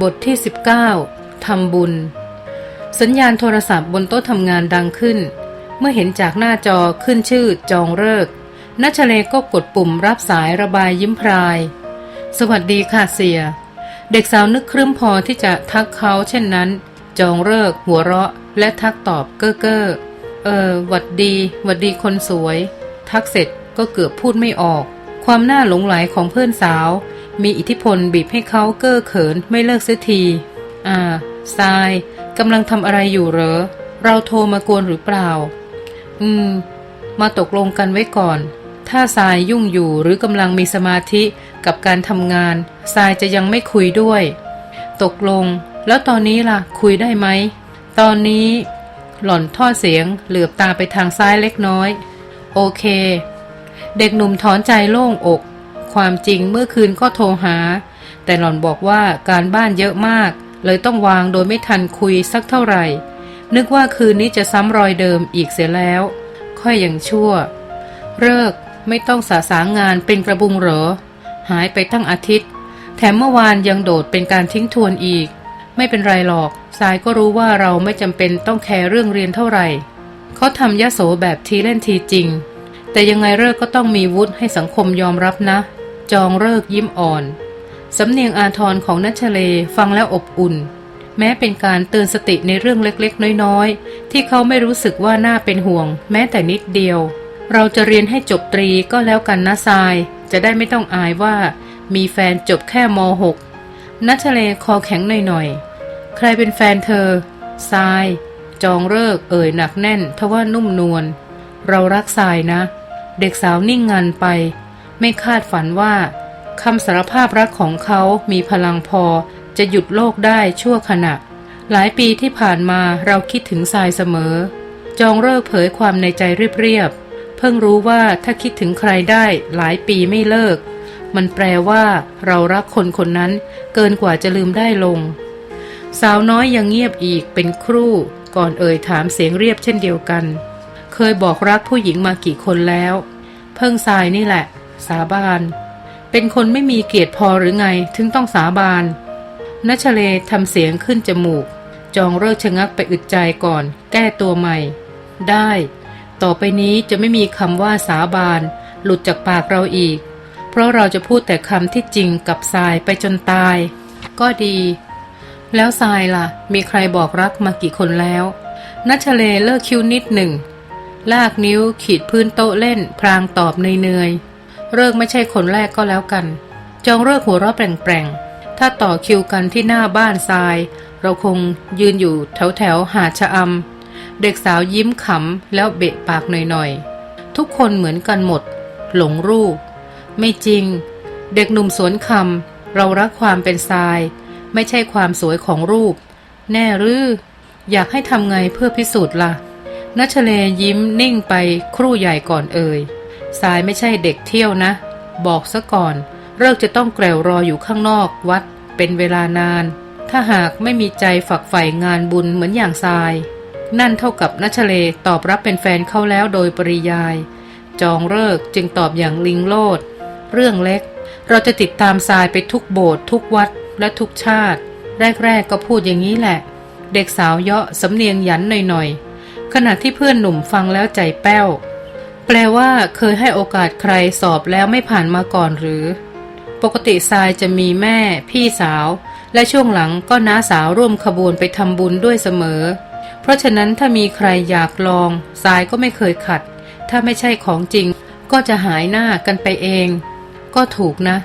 บทที่ 19ทำบุญ สัญญาณโทรศัพท์บนโต๊ะทำงานดังขึ้น เมื่อเห็นจากหน้าจอขึ้นชื่อจองเลิกนัชเลก็กดปุ่มรับสายระบายยิ้มพราย สวัสดีค่ะเสีย เด็กสาวนึกครึ้มพอที่จะทักเขาเช่นนั้น จองเลิกหัวเราะ และทักตอบเก้อเก้อเออหวัดดีหวัดดีคนสวย ทักเสร็จก็เกือบพูดไม่ออก ความน่าหลงไหลของเพื่อนสาว มีอิทธิพลบีบให้เขาเก้อเขินไม่เลิกเสียที อ่าทรายกำลังทำอะไรอยู่เหรอ เราโทรมากวนหรือเปล่า อืม มาตกลงกันไว้ก่อน ถ้าทรายยุ่งอยู่หรือกำลังมีสมาธิกับการทำงานทรายจะยังไม่คุยด้วย ตกลง แล้วตอนนี้ล่ะ คุยได้ไหม ตอนนี้ หล่อนท่อเสียงเหลือบตาไปทางซ้ายเล็กน้อย โอเค เด็กหนุ่มถอนใจโล่งอก ความจริงเมื่อคืนก็โทรหา แต่หล่อนบอกว่าการบ้านเยอะมาก เลยต้องวางโดยไม่ทันคุยสักเท่าไหร่ นึกว่าคืนนี้จะซ้ำรอยเดิมอีกเสียแล้ว ค่อยอย่างชั่ว เลิกไม่ต้องสาสางงานเป็นกระบุงเหรอ หายไปตั้งอาทิตย์ แถมเมื่อวานยังโดดเป็นการทิ้งทวนอีก ไม่เป็นไรหรอกสายก็รู้ว่าเราไม่จำเป็นต้องแคร์เรื่องเรียนเท่าไหร่เขาทำยะโสแบบทีเล่นทีจริง แต่ยังไงเลิกก็ต้องมีวุฒิให้สังคมยอมรับนะ จองเลิกยิ้มอ่อน สำเนียงอาทรของนัชเลฟังแล้วอบอุ่น แม้เป็นการเตือนสติในเรื่องเล็กๆ น้อยๆ ที่เขาไม่รู้สึกว่าน่าเป็นห่วง แม้แต่นิดเดียว เราจะเรียนให้จบตรีก็แล้วกันนะทราย จะได้ไม่ต้องอายว่า มีแฟนจบแค่ม .6 นัชเลคอแข็งหน่อยๆ ใครเป็นแฟนเธอทราย จองเลิกเอ่ยหนักแน่นทว่านุ่มนวลเรารักทรายนะ เด็กสาวนิ่งงันไป ไม่คาดฝันว่าคำสารภาพรักของเขามีพลังพอจะหยุดโลกได้ชั่วขณะ หลายปีที่ผ่านมาเราคิดถึงทรายเสมอ จองเลิกเผยความในใจเรียบๆเพิ่งรู้ว่าถ้าคิดถึงใครได้หลายปีไม่เลิก มันแปลว่าเรารักคนคนนั้นเกินกว่าจะลืมได้ลง สาวน้อยยังเงียบอีกเป็นครู่ก่อนเอ่ยถามเสียงเรียบเช่นเดียวกัน เคยบอกรักผู้หญิงมากี่คนแล้ว เพิ่งทรายนี่แหละ สาบาน เป็นคนไม่มีเกียรติพอหรือไงถึงต้องสาบานนัชเลทำเสียงขึ้นจมูก จองเลิกชะงักไปอึดใจก่อน แก้ตัวใหม่ ได้ ต่อไปนี้จะไม่มีคำว่าสาบาน หลุดจากปากเราอีก เพราะเราจะพูดแต่คำที่จริงกับทรายไปจนตาย ก็ดี แล้วทรายล่ะ มีใครบอกรักมากี่คนแล้วนัชเลเลิกคิ้วนิดหนึ่ง ลากนิ้วขีดพื้นโต๊ะเล่น พรางตอบเนยๆ เลิกไม่ใช่คนแรกก็แล้วกัน จองเลิกหัวเราะแปลงๆ ถ้าต่อคิวกันที่หน้าบ้านทราย เราคงยืนอยู่แถวแถวๆหาชะอำเด็กสาวยิ้มขำแล้วเบะปากหน่อยๆ ทุกคนเหมือนกันหมด หลงรูป ไม่จริง เด็กหนุ่มสวนคำเรารักความเป็นทราย ไม่ใช่ความสวยของรูป แน่หรืออยากให้ทำไงเพื่อพิสูจน์ล่ะนัชเลยิ้มนิ่งไปครู่ใหญ่ก่อนเอ่ย ทรายไม่ใช่เด็กเที่ยวนะ บอกซะก่อนเลิกจะต้องแกลวรออยู่ข้างนอกวัด เป็นเวลานาน ถ้าหากไม่มีใจฝักใฝ่งานบุญเหมือนอย่างทราย นั่นเท่ากับนัชเลตอบรับเป็นแฟนเขาแล้วโดยปริยาย จองเลิกจึงตอบอย่างลิงโลด เรื่องเล็ก เราจะติดตามทรายไปทุกโบสถ์ทุกวัดและทุกชาติ แรกๆก็พูดอย่างนี้แหละ เด็กสาวเยาะสำเนียงหยันหน่อยๆขณะที่เพื่อนหนุ่มฟังแล้วใจแป้ว แปลว่าเคยให้โอกาสใครสอบแล้วไม่ผ่านมาก่อนหรือ ปกติทรายจะมีแม่ พี่สาว และช่วงหลังก็น้าสาวร่วมขบวนไปทำบุญด้วยเสมอ เพราะฉะนั้นถ้ามีใครอยากลองทรายก็ไม่เคยขัด ถ้าไม่ใช่ของจริง ก็จะหายหน้ากันไปเอง ก็ถูกนะ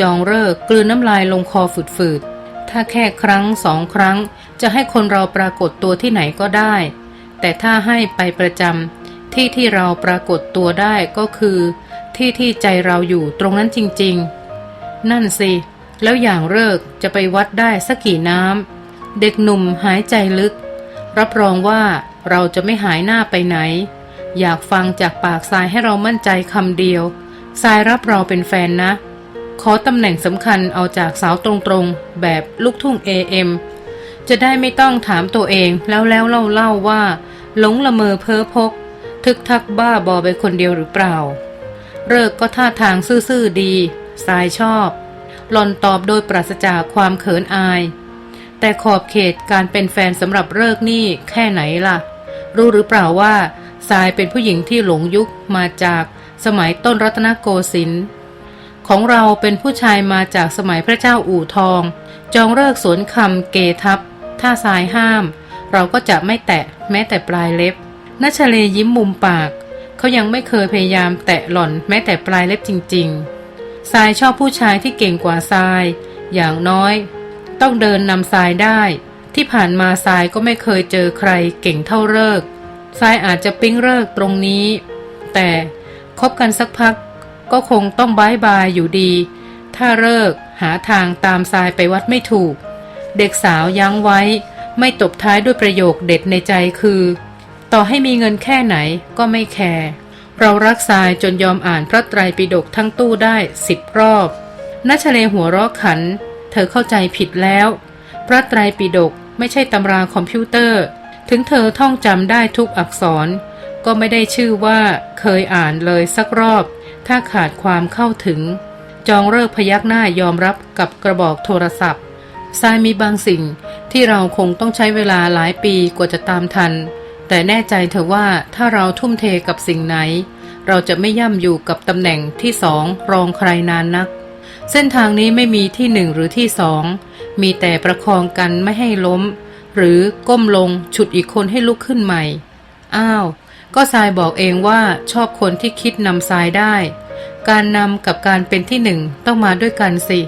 จองเลิกกลืนน้ำลายลงคอฝืดๆถ้าแค่ครั้งสองครั้ง จะให้คนเราปรากฏตัวที่ไหนก็ได้ แต่ถ้าให้ไปประจำ ที่ที่เราปรากฏตัวได้ก็คือ ที่ที่ใจเราอยู่ตรงนั้นจริง ๆ นั่นสิ แล้วอย่างเลิกจะไปวัดได้สักกี่น้ำเด็กหนุ่มหายใจลึก รับรองว่าเราจะไม่หายหน้าไปไหน อยากฟังจากปากทรายให้เรามั่นใจคำเดียวทรายรับเราเป็นแฟนนะ ขอตำแหน่งสำคัญเอาจากสาวตรงๆ แบบลูกทุ่ง AM จะได้ไม่ต้องถามตัวเองแล้วแล้วเล่าเล่าๆว่าหลงละเมอเพ้อพก ทึกทักบ้าบอไปคนเดียวหรือเปล่า เลิกก็ท่าทางซื่อๆดีทรายชอบ หลอนตอบโดยปราศจากความเขินอาย แต่ขอบเขตการเป็นแฟนสำหรับเลิกนี่แค่ไหนล่ะ รู้หรือเปล่าว่าทรายเป็นผู้หญิงที่หลงยุคมาจากสมัยต้นรัตนโกสินทร์ของเราเป็นผู้ชายมาจากสมัยพระเจ้าอู่ทอง จองเลิกสวนคำเกทับ ถ้าทรายห้าม เราก็จะไม่แตะแม้แต่ปลายเล็บ นัชเลยิ้มมุมปาก เขายังไม่เคยพยายามแตะหล่อนแม้แต่ปลายเล็บจริงๆทรายชอบผู้ชายที่เก่งกว่าทราย อย่างน้อย ต้องเดินนำทรายได้ ที่ผ่านมาทรายก็ไม่เคยเจอใครเก่งเท่าเลิกทรายอาจจะปิ๊งเลิกตรงนี้ แต่คบกันสักพักก็คงต้องบายบายอยู่ดี ถ้าเลิกหาทางตามทรายไปวัดไม่ถูก เด็กสาวยั้งไว้ ไม่ตบท้ายด้วยประโยคเด็ดในใจคือ ต่อให้มีเงินแค่ไหนก็ไม่แคร์เรารักทรายจนยอมอ่านพระไตรปิฎกทั้งตู้ได้สิบรอบนัชเลหัวเราะขัน เธอเข้าใจผิดแล้ว พระไตรปิฎกไม่ใช่ตำราคอมพิวเตอร์ ถึงเธอท่องจำได้ทุกอักษร ก็ไม่ได้ชื่อว่าเคยอ่านเลยสักรอบ ถ้าขาดความเข้าถึง จองเลิกพยักหน้ายอมรับกับกระบอกโทรศัพท์ทรายมีบางสิ่งที่เราคงต้องใช้เวลาหลายปีกว่าจะตามทัน แต่แน่ใจเถอะว่าถ้าเราทุ่มเทกับสิ่งไหน เราจะไม่ย่ำอยู่กับตำแหน่งที่สองรองใครนานนัก เส้นทางนี้ไม่มีที่หนึ่งหรือที่สองมีแต่ประคองกันไม่ให้ล้ม หรือก้มลงฉุดอีกคนให้ลุกขึ้นใหม่ อ้าว ก็ทรายบอกเองว่าชอบคนที่คิดนำทรายได้ การนำกับการเป็นที่หนึ่งต้องมาด้วยกันสิ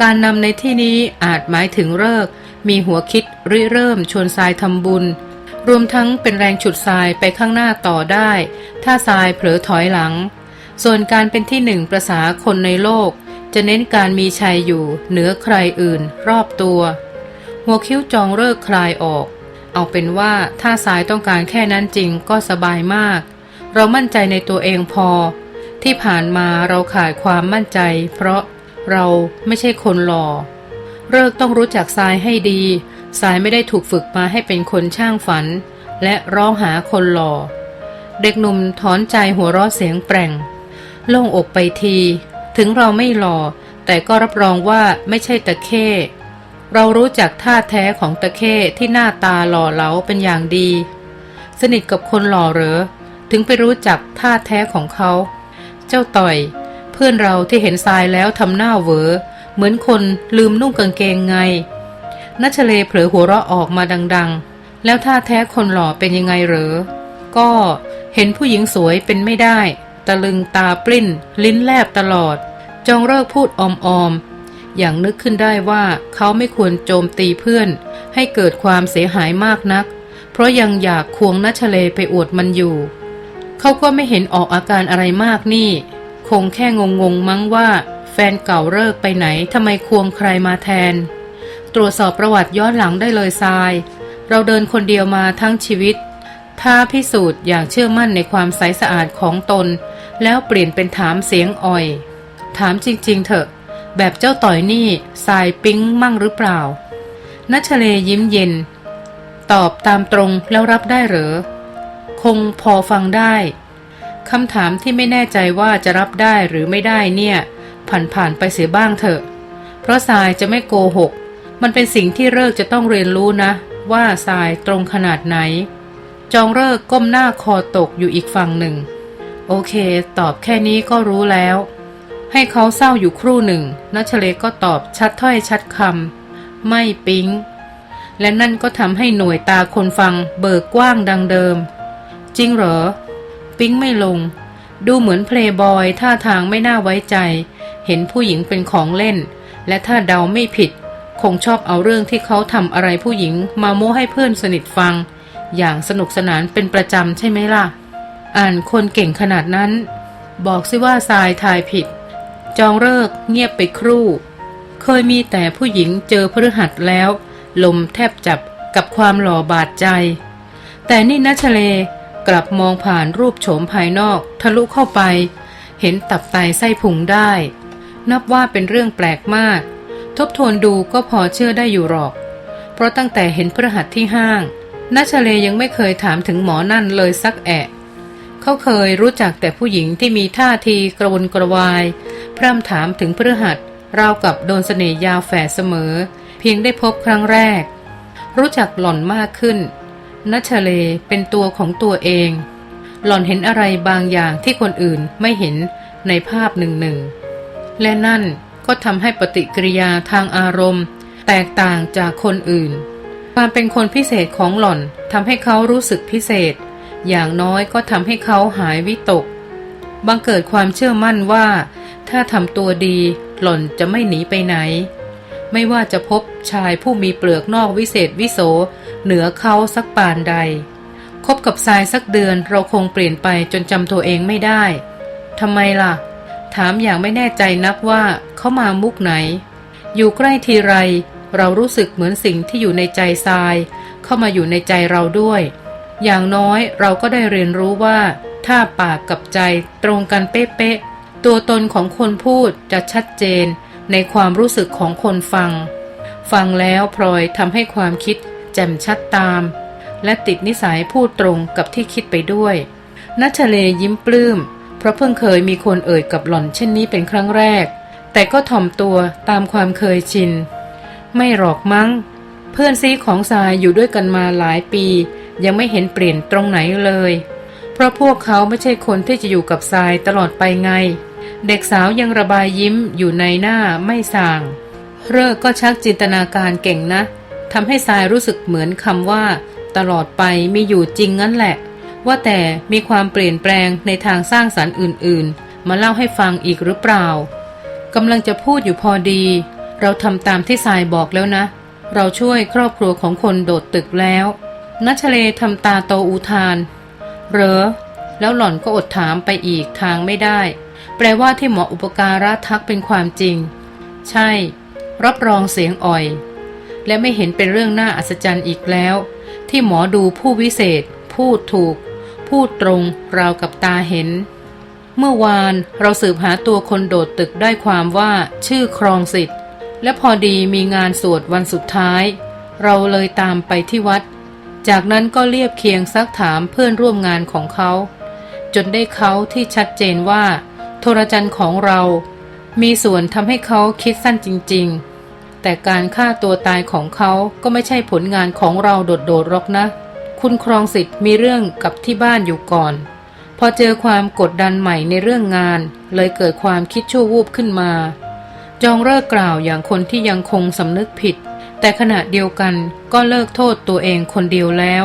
การนำในที่นี้อาจหมายถึงเลิกมีหัวคิดริเริ่มชวนทรายทำบุญ รวมทั้งเป็นแรงฉุดทรายไปข้างหน้าต่อได้ ถ้าทรายเผลอถอยหลัง ส่วนการเป็นที่หนึ่งประษาคนในโลก จะเน้นการมีชัยอยู่ เหนือใครอื่น รอบตัว หัวคิ้วจองเลิกคลายออก เอาเป็นว่าถ้าทรายต้องการแค่นั้นจริงก็สบายมาก เรามั่นใจในตัวเองพอ ที่ผ่านมาเราขาดความมั่นใจ เพราะเราไม่ใช่คนหล่อเลิกต้องรู้จักทรายให้ดี ทรายไม่ได้ถูกฝึกมาให้เป็นคนช่างฝัน และร้องหาคนหล่อ เด็กหนุ่มถอนใจหัวเราะเสียงแปร่ง โล่งอกไปที ถึงเราไม่หล่อ แต่ก็รับรองว่าไม่ใช่ตะเข้ เรารู้จักท่าแท้ของตะเข้ที่หน้าตาหล่อเหลาเป็นอย่างดี สนิทกับคนหล่อเหรอ ถึงไปรู้จักท่าแท้ของเขา เจ้าต่อย เพื่อนเราที่เห็นทรายแล้วทำหน้าเวอเหมือนคนลืมนุ่งกางเกงไง นัชเลเผลอหัวเราะออกมาดังๆ แล้วท่าแท้คนหล่อเป็นยังไงเหรอ ก็เห็นผู้หญิงสวยเป็นไม่ได้ ตะลึงตาปลิ้น ลิ้นแลบตลอด จองเลิกพูดออมๆอย่างนึกขึ้นได้ว่าเขาไม่ควรโจมตีเพื่อน ให้เกิดความเสียหายมากนัก เพราะยังอยากควงนัชเลไปอวดมันอยู่ เขาก็ไม่เห็นออกอาการอะไรมากนี่ คงแค่งงๆมั้งว่า แฟนเก่าเลิกไปไหนทำไมควงใครมาแทน ตรวจสอบประวัติย้อนหลังได้เลยทราย เราเดินคนเดียวมาทั้งชีวิต ถ้าพิสูจน์อย่างเชื่อมั่นในความใสสะอาดของตน แล้วเปลี่ยนเป็นถามเสียงอ่อย ถามจริง ๆ เถอะ แบบเจ้าต่อยนี่ทรายปิ๊งมั่งหรือเปล่านัชเลยิ้มเย็น ตอบตามตรงแล้วรับได้หรอคงพอฟังได้คำถามที่ไม่แน่ใจว่าจะรับได้หรือไม่ได้เนี่ย ผ่านๆไปเสียบ้างเถอะ เพราะทรายจะไม่โกหก มันเป็นสิ่งที่เลิกจะต้องเรียนรู้นะ ว่าทรายตรงขนาดไหน จองเลิกก้มหน้าคอตกอยู่อีกฝั่งหนึ่ง โอเค ตอบแค่นี้ก็รู้แล้ว ให้เขาเศร้าอยู่ครู่หนึ่งนัชเลก็ตอบชัดถ้อยชัดคำไม่ปิ๊ง และนั่นก็ทำให้หน่วยตาคนฟังเบิกกว้างดังเดิม จริงเหรอ ปิ๊งไม่ลง ดูเหมือนเพลย์บอยท่าทางไม่น่าไว้ใจ เห็นผู้หญิงเป็นของเล่น และถ้าเดาไม่ผิด คงชอบเอาเรื่องที่เขาทำอะไรผู้หญิงมาโม้ให้เพื่อนสนิทฟัง อย่างสนุกสนานเป็นประจำใช่ไหมล่ะ อ่านคนเก่งขนาดนั้น บอกสิว่าทรายทายผิด จองเลิกเงียบไปครู่ เคยมีแต่ผู้หญิงเจอพฤหัสแล้ว ลมแทบจับกับความหล่อบาดใจ แต่นี่นัชเลกลับมองผ่านรูปโฉมภายนอก ทะลุเข้าไป เห็นตับไตไส้พุงได้ นับว่าเป็นเรื่องแปลกมาก ทบทวนดูก็พอเชื่อได้อยู่หรอก เพราะตั้งแต่เห็นพฤหัสที่ห้างนัชเลยังไม่เคยถามถึงหมอนั่นเลยสักแอะเขาเคยรู้จักแต่ผู้หญิงที่มีท่าทีกระวนกระวาย พร่ำถามถึงพฤหัสราวกับโดนเสน่ห์ยาวแฝดเสมอ เพียงได้พบครั้งแรก รู้จักหล่อนมากขึ้น นัชเลเป็นตัวของตัวเอง หล่อนเห็นอะไรบางอย่างที่คนอื่นไม่เห็นในภาพหนึ่งหนึ่งและนั่น ก็ทำให้ปฏิกิริยาทางอารมณ์ แตกต่างจากคนอื่น ความเป็นคนพิเศษของหล่อนทำให้เขารู้สึกพิเศษ อย่างน้อยก็ทำให้เขาหายวิตก บังเกิดความเชื่อมั่นว่า ถ้าทำตัวดีหล่อนจะไม่หนีไปไหน ไม่ว่าจะพบชายผู้มีเปลือกนอกวิเศษวิโสเหนือเขาสักปานใดคบกับทรายสักเดือนเราคงเปลี่ยนไปจนจำตัวเองไม่ได้ทำไมล่ะ ถามอย่างไม่แน่ใจนักว่าเขามามุกไหน อยู่ใกล้ทีไร เรารู้สึกเหมือนสิ่งที่อยู่ในใจทราย เข้ามาอยู่ในใจเราด้วย อย่างน้อยเราก็ได้เรียนรู้ว่า ถ้าปากกับใจตรงกันเป๊ะๆตัวตนของคนพูดจะชัดเจนในความรู้สึกของคนฟัง ฟังแล้วพลอยทำให้ความคิดแจ่มชัดตาม และติดนิสัยพูดตรงกับที่คิดไปด้วย นัชเลยิ้มปลื้ม เพราะเพิ่งเคยมีคนเอ่ยกับหล่อนเช่นนี้เป็นครั้งแรก แต่ก็ถ่อมตัวตามความเคยชิน ไม่หรอกมั้ง เพื่อนซีของทรายอยู่ด้วยกันมาหลายปี ยังไม่เห็นเปลี่ยนตรงไหนเลย เพราะพวกเขาไม่ใช่คนที่จะอยู่กับทรายตลอดไปไง เด็กสาวยังระบายยิ้มอยู่ในหน้าไม่สาง เลิกก็ชักจินตนาการเก่งนะทำให้ทรายรู้สึกเหมือนคำว่า ตลอดไปมีอยู่จริงงั้นแหละ ว่าแต่มีความเปลี่ยนแปลงในทางสร้างสรรค์อื่น ๆ มาเล่าให้ฟังอีกหรือเปล่ากำลังจะพูดอยู่พอดี เราทำตามที่ทรายบอกแล้วนะ เราช่วยครอบครัวของคนโดดตึกแล้วนัชเลทำตาโตอุทาน เหรอ แล้วหล่อนก็อดถามไปอีกทางไม่ได้ แปลว่าที่หมออุปการะทักเป็นความจริง ใช่ รับรองเสียงอ่อย และไม่เห็นเป็นเรื่องน่าอัศจรรย์อีกแล้ว ที่หมอดูผู้วิเศษ พูดถูก พูดตรงราวกับตาเห็น เมื่อวานเราสืบหาตัวคนโดดตึกได้ความว่าชื่อครองสิทธิ์ และพอดีมีงานสวดวันสุดท้าย เราเลยตามไปที่วัด จากนั้นก็เรียบเคียงซักถามเพื่อนร่วมงานของเขา จนได้เขาที่ชัดเจนว่า โทรจันของเรา มีส่วนทำให้เขาคิดสั้นจริง ๆ แต่การฆ่าตัวตายของเขาก็ไม่ใช่ผลงานของเราโดดๆหรอกนะ คุณครองสิทธิ์มีเรื่องกับที่บ้านอยู่ก่อน พอเจอความกดดันใหม่ในเรื่องงาน เลยเกิดความคิดชั่ววูบขึ้นมา จองเลิกกล่าวอย่างคนที่ยังคงสำนึกผิด แต่ขณะเดียวกันก็เลิกโทษตัวเองคนเดียวแล้ว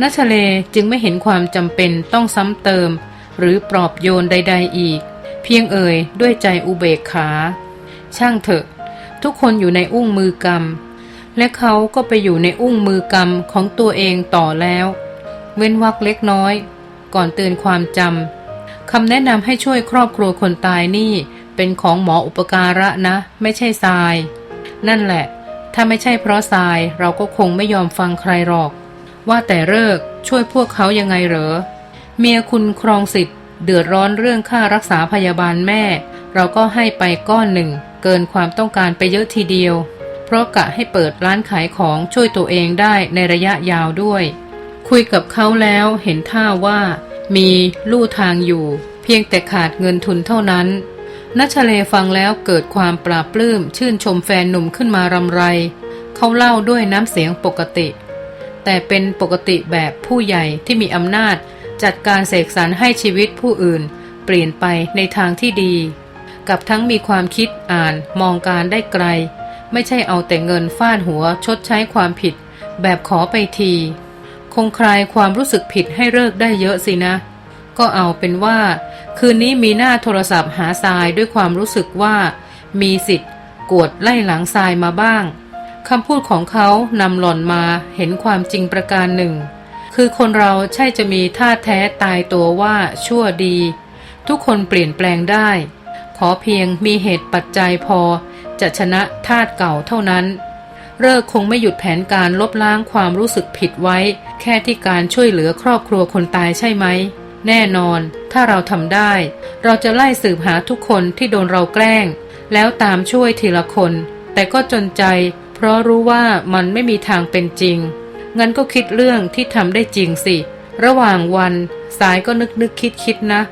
นัชเลจึงไม่เห็นความจำเป็นต้องซ้ำเติม หรือปลอบโยนใด ๆ อีก เพียงเอ่ยด้วยใจอุเบกขา ช่างเถอะ ทุกคนอยู่ในอุ้งมือกรรม และเขาก็ไปอยู่ในอุ้งมือกรรมของตัวเองต่อแล้ว เว้นวักเล็กน้อย ก่อนเตือนความจำคำแนะนำให้ช่วยครอบครัวคนตายนี่ เป็นของหมออุปการะนะ ไม่ใช่ทราย นั่นแหละ ถ้าไม่ใช่เพราะทรายเราก็คงไม่ยอมฟังใครหรอก ว่าแต่เลิกช่วยพวกเขายังไงเหรอ เมียคุณครองสิทธิ์เดือดร้อนเรื่องค่ารักษาพยาบาลแม่ เราก็ให้ไปก้อนหนึ่ง เกินความต้องการไปเยอะทีเดียว ราะกะให้เปิดร้านขายของช่วยตัวเองได้ในระยะยาวด้วย คุยกับเขาแล้วเห็นท่าว่า มีลู่ทางอยู่ เพียงแต่ขาดเงินทุนเท่านั้นนัชเลฟังแล้วเกิดความปลาบปลื้มชื่นชมแฟนหนุ่มขึ้นมารำไร เขาเล่าด้วยน้ำเสียงปกติ แต่เป็นปกติแบบผู้ใหญ่ที่มีอำนาจ จัดการเสกสรรให้ชีวิตผู้อื่น เปลี่ยนไปในทางที่ดี กับทั้งมีความคิดอ่านมองการได้ไกล ไม่ใช่เอาแต่เงินฟาดหัวชดใช้ความผิด แบบขอไปที คงคลายความรู้สึกผิดให้เลิกได้เยอะสินะ ก็เอาเป็นว่า คืนนี้มีหน้าโทรศัพท์หาทรายด้วยความรู้สึกว่า มีสิทธิ์ กวดไล่หลังทรายมาบ้างคำพูดของเขานำหล่อนมาเห็นความจริงประการหนึ่ง คือคนเราใช่จะมีท่าแท้ตายตัวว่าชั่วดี ทุกคนเปลี่ยนแปลงได้ ขอเพียงมีเหตุปัจจัยพอ จะชนะธาตุเก่าเท่านั้น เลิกคงไม่หยุดแผนการลบล้างความรู้สึกผิดไว้ แค่ที่การช่วยเหลือครอบครัวคนตายใช่ไหม แน่นอน ถ้าเราทำได้ เราจะไล่สืบหาทุกคนที่โดนเราแกล้ง แล้วตามช่วยทีละคน แต่ก็จนใจ เพราะรู้ว่ามันไม่มีทางเป็นจริง งั้นก็คิดเรื่องที่ทำได้จริงสิ ระหว่างวันสายก็นึกนึกคิดคิดนะ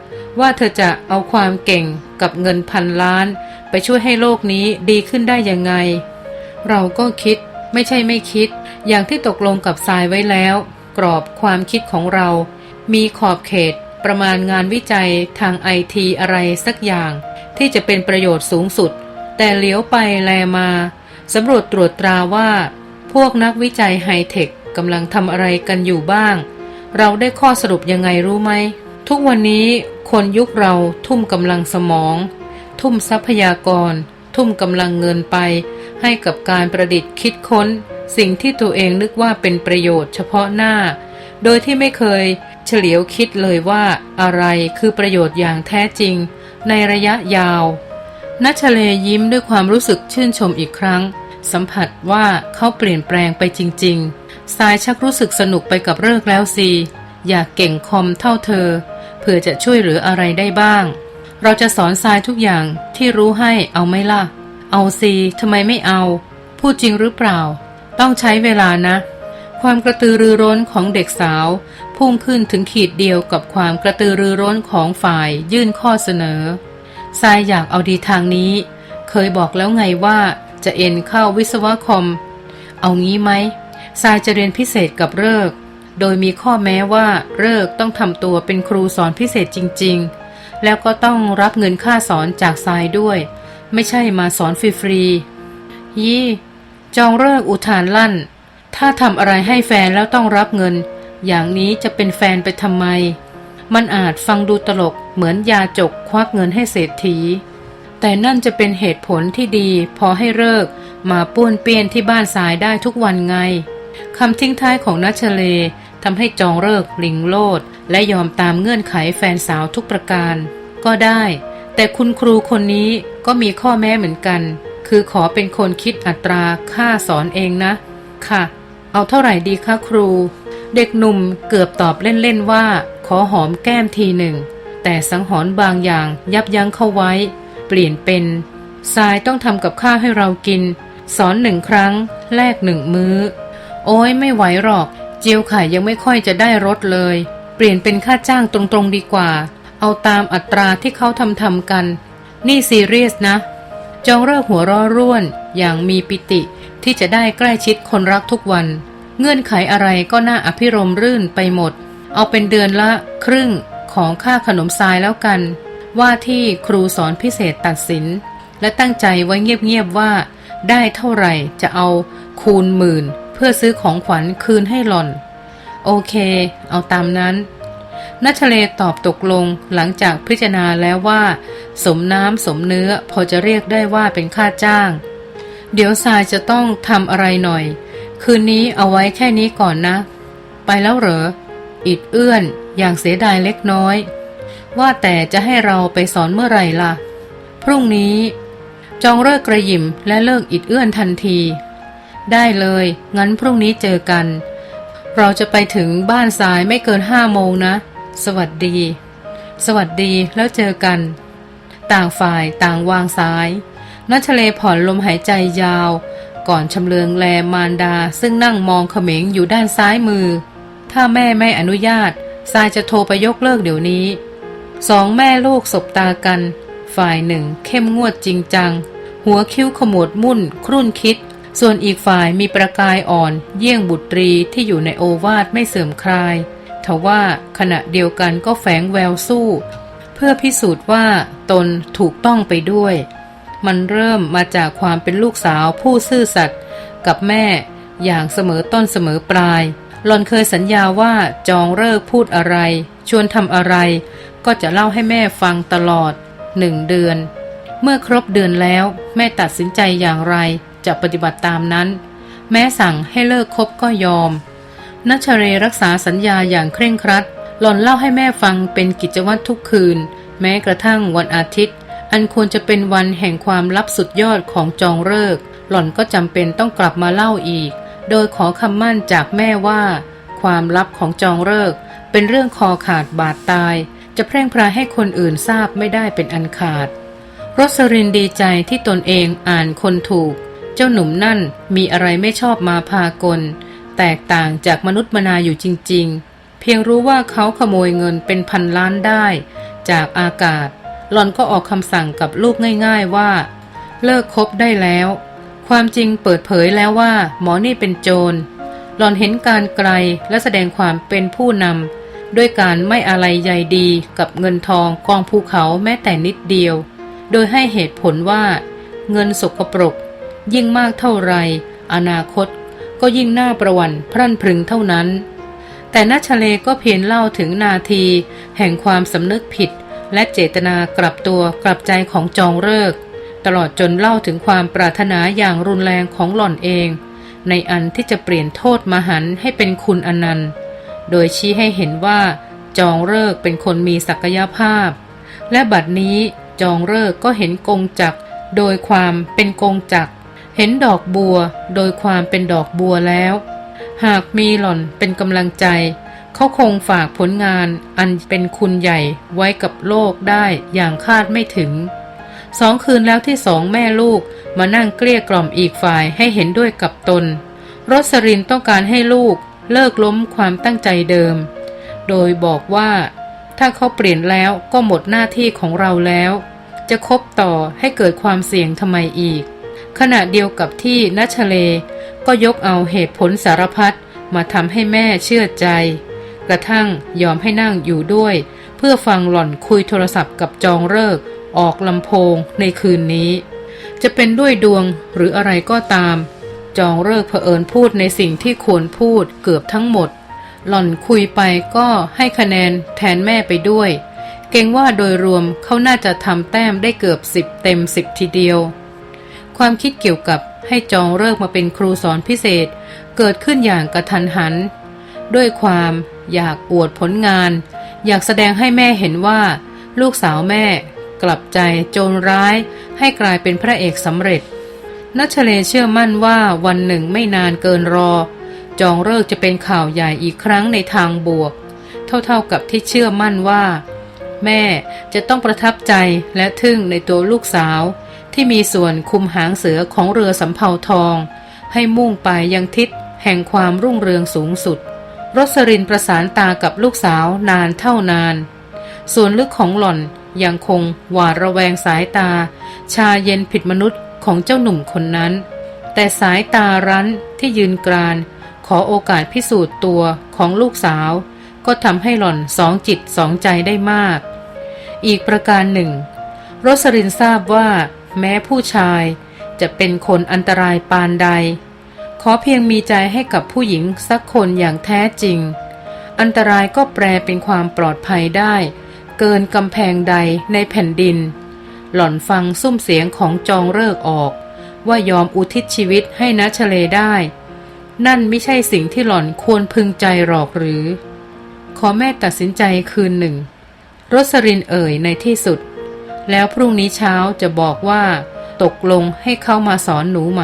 ว่าเธอจะเอาความเก่งกับเงินพันล้าน ไปช่วยให้โลกนี้ดีขึ้นได้ยังไง เราก็คิดไม่ใช่ไม่คิด อย่างที่ตกลงกับทรายไว้แล้ว กรอบความคิดของเรา มีขอบเขตประมาณงานวิจัยทางไอทีอะไรสักอย่าง ที่จะเป็นประโยชน์สูงสุด แต่เลี้ยวไปแลมาสำรวจตรวจตราว่า พวกนักวิจัยไฮเทคกำลังทำอะไรกันอยู่บ้าง เราได้ข้อสรุปยังไงรู้ไหม ทุกวันนี้คนยุคเราทุ่มกำลังสมอง ทุ่มทรัพยากร ทุ่มกำลังเงินไป ให้กับการประดิษฐ์คิดค้น สิ่งที่ตัวเองนึกว่าเป็นประโยชน์เฉพาะหน้า โดยที่ไม่เคยเฉลียวคิดเลยว่าอะไรคือประโยชน์อย่างแท้จริง ในระยะยาวนัชเลยิ้มด้วยความรู้สึกชื่นชมอีกครั้ง สัมผัสว่าเขาเปลี่ยนแปลงไปจริงๆสายชักรู้สึกสนุกไปกับเลิกแล้วสิอยากเก่งคอมเท่าเธอ เพื่อจะช่วยเหลืออะไรได้บ้าง เราจะสอนทรายทุกอย่างที่รู้ให้เอาไหมล่ะ เอาสิทำไมไม่เอา พูดจริงหรือเปล่า ต้องใช้เวลานะ ความกระตือรือร้นของเด็กสาว พุ่งขึ้นถึงขีดเดียวกับความกระตือรือร้นของฝ่ายยื่นข้อเสนอทรายอยากเอาดีทางนี้ เคยบอกแล้วไงว่าจะเอ็นเข้าวิศวะคอม เอางี้ไหมทรายจะเรียนพิเศษกับเลิกโดยมีข้อแม้ว่าเลิกต้องทำตัวเป็นครูสอนพิเศษจริง ๆ แล้วก็ต้องรับเงินค่าสอนจากทรายด้วย ไม่ใช่มาสอนฟรีๆยี่ จองเลิกอุทานลั่น ถ้าทำอะไรให้แฟนแล้วต้องรับเงิน อย่างนี้จะเป็นแฟนไปทำไม มันอาจฟังดูตลกเหมือนยาจกควักเงินให้เศรษฐี แต่นั่นจะเป็นเหตุผลที่ดี พอให้เลิกมาป้วนเปี้ยนที่บ้านสายได้ทุกวันไงคำทิ้งท้ายของนัชเล ทำให้จองเลิกลิงโลด และยอมตามเงื่อนไขแฟนสาวทุกประการ ก็ได้ แต่คุณครูคนนี้ก็มีข้อแม้เหมือนกัน คือขอเป็นคนคิดอัตราค่าสอนเองนะ ค่ะ เอาเท่าไหร่ดีคะครู เด็กหนุ่มเกือบตอบเล่นๆว่า ขอหอมแก้มทีหนึ่ง แต่สังหรณ์บางอย่างยับยั้งเข้าไว้ เปลี่ยนเป็นทรายต้องทำกับข้าวให้เรากิน สอนหนึ่งครั้ง แลกหนึ่งมื้อ โอ้ยไม่ไหวหรอก เจียวไข่ยังไม่ค่อยจะได้รสเลย เปลี่ยนเป็นค่าจ้างตรงๆดีกว่า เอาตามอัตราที่เขาทำทำกัน นี่ซีเรียสนะ จองเลิกหัวร้อร่วน อย่างมีปิติที่จะได้ใกล้ชิดคนรักทุกวัน เงื่อนไขอะไรก็น่าอภิรมรื่นไปหมด เอาเป็นเดือนละครึ่งของค่าขนมทรายแล้วกัน ว่าที่ครูสอนพิเศษตัดสิน และตั้งใจไว้เงียบๆว่า ได้เท่าไหร่จะเอาคูณหมื่น พื่อซื้อของขวัญคืนให้หล่อน โอเค เอาตามนั้นนัชเลตอบตกลงหลังจากพิจารณาแล้วว่า สมน้ำสมเนื้อพอจะเรียกได้ว่าเป็นค่าจ้าง เดี๋ยวทรายจะต้องทำอะไรหน่อย คืนนี้เอาไว้แค่นี้ก่อนนะ ไปแล้วเหรอ อิดเอื้อนอย่างเสียดายเล็กน้อย ว่าแต่จะให้เราไปสอนเมื่อไหร่ล่ะ พรุ่งนี้ จองเลิกกระยิมและเลิกอิดเอื้อนทันที ได้เลย งั้นพรุ่งนี้เจอกัน เราจะไปถึงบ้านทรายไม่เกินห้าโมงนะ สวัสดี สวัสดีแล้วเจอกัน ต่างฝ่ายต่างวางสายนัชเลผ่อนลมหายใจยาว ก่อนชำเลืองแลมารดาซึ่งนั่งมองเขม็งอยู่ด้านซ้ายมือ ถ้าแม่ไม่อนุญาตทรายจะโทรไปยกเลิกเดี๋ยวนี้ สองแม่ลูกสบตากัน ฝ่ายหนึ่ง เข้มงวดจริงจัง หัวคิ้วขมวดมุ่น ครุ่นคิด ส่วนอีกฝ่ายมีประกายอ่อน เยี่ยงบุตรีที่อยู่ในโอวาทไม่เสื่อมคลายทว่าขณะเดียวกันก็แฝงแววสู้ เพื่อพิสูจน์ว่าตนถูกต้องไปด้วย มันเริ่มมาจากความเป็นลูกสาวผู้ซื่อสัตย์กับแม่อย่างเสมอต้นเสมอปลาย หลอนเคยสัญญาว่าจองเลิกพูดอะไร ชวนทำอะไร ก็จะเล่าให้แม่ฟังตลอดหนึ่งเดือน เมื่อครบเดือนแล้วแม่ตัดสินใจอย่างไร จะปฏิบัติตามนั้น แม้สั่งให้เลิกคบก็ยอมนัชเรรักษาสัญญาอย่างเคร่งครัด หล่อนเล่าให้แม่ฟังเป็นกิจวัตรทุกคืน แม้กระทั่งวันอาทิตย์ อันควรจะเป็นวันแห่งความลับสุดยอดของจองเลิก หล่อนก็จำเป็นต้องกลับมาเล่าอีก โดยขอคำมั่นจากแม่ว่า ความลับของจองเลิก เป็นเรื่องคอขาดบาดตาย จะแพร่งพรายให้คนอื่นทราบไม่ได้เป็นอันขาดรสรินดีใจที่ตนเองอ่านคนถูก จ้าหนุ่มนั่นมีอะไรไม่ชอบมาพากล แตกต่างจากมนุษย์มนาอยู่จริง ๆ เพียงรู้ว่าเขาขโมยเงินเป็นพันล้านได้ จากอากาศ หลอนก็ออกคำสั่งกับลูกง่าย ๆว่า เลิกคบได้แล้ว ความจริงเปิดเผยแล้วว่า หมอนี่เป็นโจร หลอนเห็นการไกลและแสดงความเป็นผู้นำด้วยการไม่อะไรใยดีกับเงินทองกองภูเขาแม้แต่นิดเดียว โดยให้เหตุผลว่า เงินสกปรก ยิ่งมากเท่าไร อนาคตก็ยิ่งน่าประวันพรั่นพรึงเท่านั้น แต่นัชเลก็เพียงเล่าถึงนาที แห่งความสำนึกผิด และเจตนากลับตัวกลับใจของจองเลิก ตลอดจนเล่าถึงความปรารถนาอย่างรุนแรงของหล่อนเอง ในอันที่จะเปลี่ยนโทษมหันให้เป็นคุณอนันต์ โดยชี้ให้เห็นว่าจองเลิกเป็นคนมีศักยภาพ และบัดนี้จองเลิกก็เห็นกงจักโดยความเป็นกงจักร เห็นดอกบัวโดยความเป็นดอกบัวแล้ว หากมีหล่อนเป็นกำลังใจ เขาคงฝากผลงานอันเป็นคุณใหญ่ไว้กับโลกได้อย่างคาดไม่ถึง สองคืนแล้วที่สองแม่ลูกมานั่งเกลี้ยกล่อมอีกฝ่ายให้เห็นด้วยกับตนรสรินต้องการให้ลูกเลิกล้มความตั้งใจเดิม โดยบอกว่าถ้าเขาเปลี่ยนแล้วก็หมดหน้าที่ของเราแล้ว จะคบต่อให้เกิดความเสี่ยงทำไมอีก ขณะเดียวกับที่นัชเลก็ยกเอาเหตุผลสารพัดมาทำให้แม่เชื่อใจ กระทั่งยอมให้นั่งอยู่ด้วย เพื่อฟังหล่อนคุยโทรศัพท์กับจองเลิก ออกลำโพงในคืนนี้ จะเป็นด้วยดวงหรืออะไรก็ตาม จองเลิกเผอิญพูดในสิ่งที่ควรพูดเกือบทั้งหมด หล่อนคุยไปก็ให้คะแนนแทนแม่ไปด้วย เกรงว่าโดยรวมเขาน่าจะทำแต้มได้เกือบสิบเต็มสิบทีเดียว ความคิดเกี่ยวกับให้จองเลิกมาเป็นครูสอนพิเศษ เกิดขึ้นอย่างกระทันหัน ด้วยความอยากอวดผลงาน อยากแสดงให้แม่เห็นว่า ลูกสาวแม่ กลับใจโจรร้าย ให้กลายเป็นพระเอกสำเร็จนัชเลเชื่อมั่นว่าวันหนึ่งไม่นานเกินรอ จองเลิกจะเป็นข่าวใหญ่อีกครั้งในทางบวก เท่าๆกับที่เชื่อมั่นว่า แม่จะต้องประทับใจและทึ่งในตัวลูกสาว ที่มีส่วนคุมหางเสือของเรือสำเภาทอง ให้มุ่งไปยังทิศแห่งความรุ่งเรืองสูงสุด รสรินประสานตากับลูกสาวนานเท่านาน ส่วนลึกของหล่อนยังคงหวาดระแวงสายตา ชาเย็นผิดมนุษย์ของเจ้าหนุ่มคนนั้น แต่สายตารั้นที่ยืนกราน ขอโอกาสพิสูจน์ตัวของลูกสาว ก็ทำให้หล่อนสองจิตสองใจได้มาก อีกประการหนึ่ง รสรินทราบว่า แม้ผู้ชายจะเป็นคนอันตรายปานใด ขอเพียงมีใจให้กับผู้หญิงสักคนอย่างแท้จริง อันตรายก็แปลเป็นความปลอดภัยได้ เกินกำแพงใดในแผ่นดิน หล่อนฟังซุ้มเสียงของจองเลิกออก ว่ายอมอุทิศชีวิตให้นัชเลได้ นั่นไม่ใช่สิ่งที่หล่อนควรพึงใจหรอกหรือ ขอแม่ตัดสินใจคืนหนึ่งรสรินเอ่ยในที่สุด แล้วพรุ่งนี้เช้าจะบอกว่า ตกลงให้เข้ามาสอนหนูไหม